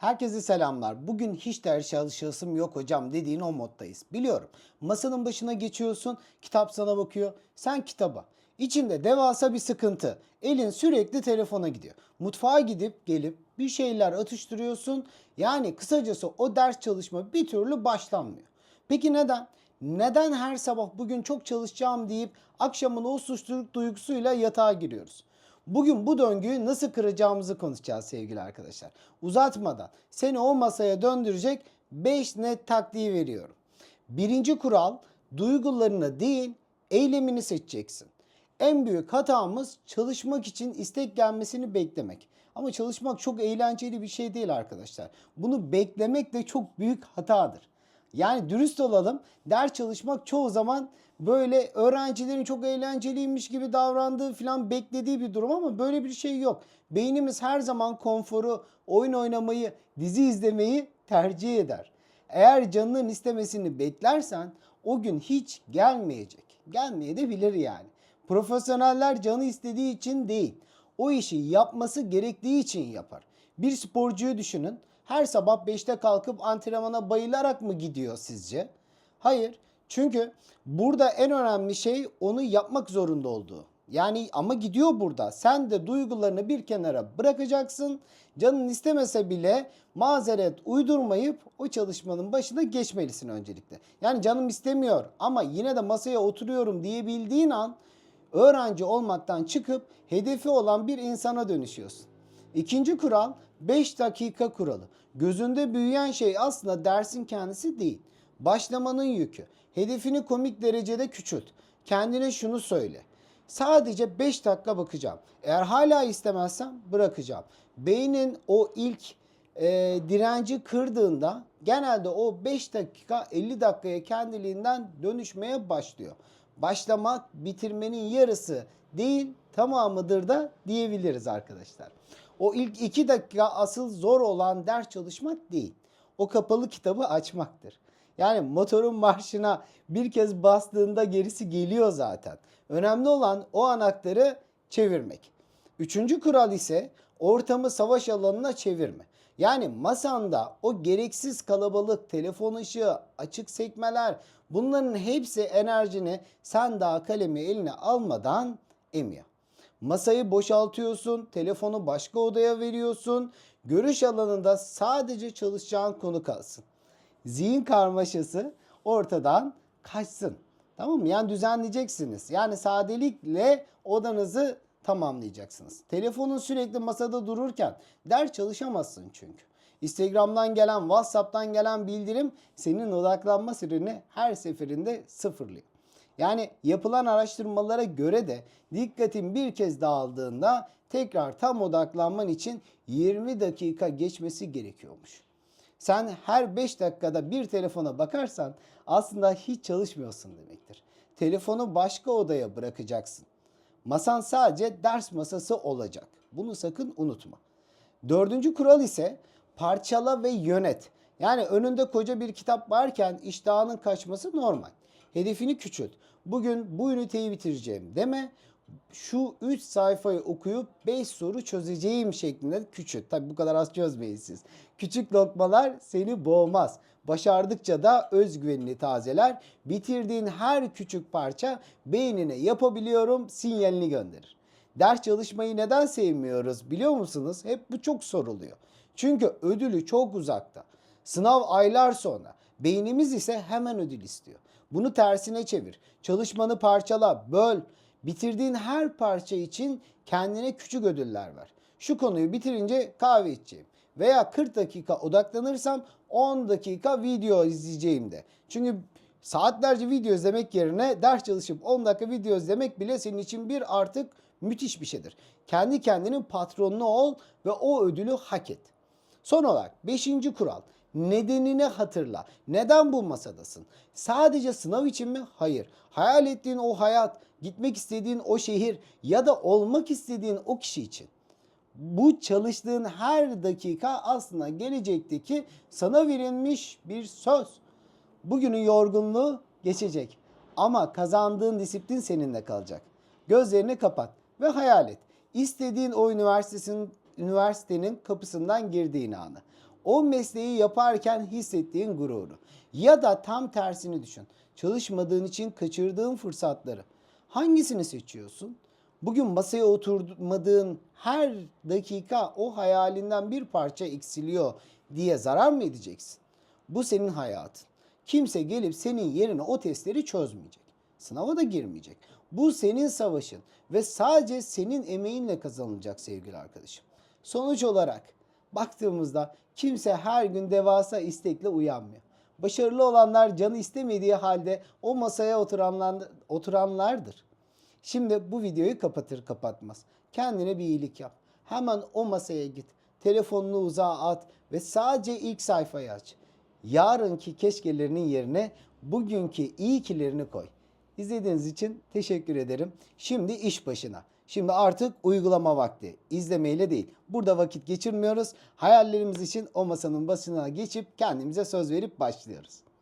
Herkese selamlar. Bugün hiç ders çalışasım yok hocam dediğin o moddayız. Biliyorum. Masanın başına geçiyorsun, kitap sana bakıyor. Sen kitaba. İçinde devasa bir sıkıntı. Elin sürekli telefona gidiyor. Mutfağa gidip gelip bir şeyler atıştırıyorsun. Yani kısacası o ders çalışma bir türlü başlanmıyor. Peki neden? Neden her sabah bugün çok çalışacağım deyip akşamın o suçluluk duygusuyla yatağa giriyoruz? Bugün bu döngüyü nasıl kıracağımızı konuşacağız sevgili arkadaşlar. Uzatmadan seni o masaya döndürecek 5 net taktiği veriyorum. Birinci kural duygularını değil eylemini seçeceksin. En büyük hatamız çalışmak için istek gelmesini beklemek. Ama çalışmak çok eğlenceli bir şey değil arkadaşlar. Bunu beklemek de çok büyük hatadır. Yani dürüst olalım. Ders çalışmak çoğu zaman böyle öğrencilerin çok eğlenceliymiş gibi davrandığı falan beklediği bir durum ama böyle bir şey yok. Beynimiz her zaman konforu, oyun oynamayı, dizi izlemeyi tercih eder. Eğer canının istemesini beklersen o gün hiç gelmeyecek. Gelmeye de bilir yani. Profesyoneller canı istediği için değil, o işi yapması gerektiği için yapar. Bir sporcuyu düşünün. Her sabah 5'te kalkıp antrenmana bayılarak mı gidiyor sizce? Hayır. Çünkü burada en önemli şey onu yapmak zorunda olduğu. Yani ama gidiyor burada. Sen de duygularını bir kenara bırakacaksın. Canın istemese bile mazeret uydurmayıp o çalışmanın başına geçmelisin öncelikle. Yani canım istemiyor ama yine de masaya oturuyorum diyebildiğin an öğrenci olmaktan çıkıp hedefi olan bir insana dönüşüyorsun. İkinci kural 5 dakika kuralı. Gözünde büyüyen şey aslında dersin kendisi değil. Başlamanın yükü. Hedefini komik derecede küçült. Kendine şunu söyle. Sadece 5 dakika bakacağım. Eğer hala istemezsem bırakacağım. Beynin o ilk e, direnci kırdığında genelde o 5 dakika 50 dakikaya kendiliğinden dönüşmeye başlıyor. Başlamak bitirmenin yarısı değil tamamıdır da diyebiliriz arkadaşlar. O ilk 2 dakika asıl zor olan ders çalışmak değil. O kapalı kitabı açmaktır. Yani motorun marşına bir kez bastığında gerisi geliyor zaten. Önemli olan o anahtarı çevirmek. Üçüncü kural ise ortamı savaş alanına çevirme. Yani masanda o gereksiz kalabalık, telefon ışığı, açık sekmeler bunların hepsi enerjini sen daha kalemi eline almadan emiyor. Masayı boşaltıyorsun, telefonu başka odaya veriyorsun. Görüş alanında sadece çalışacağın konu kalsın. Zihin karmaşası ortadan kaçsın. Tamam mı? Yani düzenleyeceksiniz. Yani sadelikle odanızı tamamlayacaksınız. Telefonun sürekli masada dururken ders çalışamazsın çünkü. Instagram'dan gelen, WhatsApp'tan gelen bildirim senin odaklanma süreni her seferinde sıfırlıyor. Yani yapılan araştırmalara göre de dikkatin bir kez dağıldığında tekrar tam odaklanman için 20 dakika geçmesi gerekiyormuş. Sen her 5 dakikada bir telefona bakarsan aslında hiç çalışmıyorsun demektir. Telefonu başka odaya bırakacaksın. Masan sadece ders masası olacak. Bunu sakın unutma. Dördüncü kural ise parçala ve yönet. Yani önünde koca bir kitap varken iştahının kaçması normal. Hedefini küçült. Bugün bu üniteyi bitireceğim deme. Şu 3 sayfayı okuyup 5 soru çözeceğim şeklinde küçült. Tabi bu kadar az çözmeyin siz. Küçük lokmalar seni boğmaz. Başardıkça da özgüvenini tazeler. Bitirdiğin her küçük parça beynine yapabiliyorum sinyalini gönderir. Ders çalışmayı neden sevmiyoruz biliyor musunuz? Hep bu çok soruluyor. Çünkü ödülü çok uzakta. Sınav aylar sonra. Beynimiz ise hemen ödül istiyor. Bunu tersine çevir. Çalışmanı parçala, böl. Bitirdiğin her parça için kendine küçük ödüller ver. Şu konuyu bitirince kahve içeceğim. Veya 40 dakika odaklanırsam 10 dakika video izleyeceğim de. Çünkü saatlerce video izlemek yerine ders çalışıp 10 dakika video izlemek bile senin için bir artık müthiş bir şeydir. Kendi kendinin patronunu ol ve o ödülü hak et. Son olarak 5. kural nedenini hatırla. Neden bu masadasın? Sadece sınav için mi? Hayır. Hayal ettiğin o hayat, gitmek istediğin o şehir ya da olmak istediğin o kişi için. Bu çalıştığın her dakika aslında gelecekteki sana verilmiş bir söz. Bugünün yorgunluğu geçecek ama kazandığın disiplin seninle kalacak. Gözlerini kapat ve hayal et. İstediğin o üniversitenin üniversitenin kapısından girdiğin anı. O mesleği yaparken hissettiğin gururu. Ya da tam tersini düşün. Çalışmadığın için kaçırdığın fırsatları. Hangisini seçiyorsun? Bugün masaya oturmadığın her dakika o hayalinden bir parça eksiliyor diye zarar mı edeceksin? Bu senin hayatın. Kimse gelip senin yerine o testleri çözmeyecek. Sınava da girmeyecek. Bu senin savaşın ve sadece senin emeğinle kazanılacak sevgili arkadaşım. Sonuç olarak baktığımızda kimse her gün devasa istekle uyanmıyor. Başarılı olanlar canı istemediği halde o masaya oturanlar, oturanlardır. Şimdi bu videoyu kapatır kapatmaz. Kendine bir iyilik yap. Hemen o masaya git. Telefonunu uzağa at ve sadece ilk sayfayı aç. Yarınki keşkelerinin yerine bugünkü iyi kilerini koy. İzlediğiniz için teşekkür ederim. Şimdi iş başına. Şimdi artık uygulama vakti. İzlemeyle değil. Burada vakit geçirmiyoruz. Hayallerimiz için o masanın başına geçip kendimize söz verip başlıyoruz.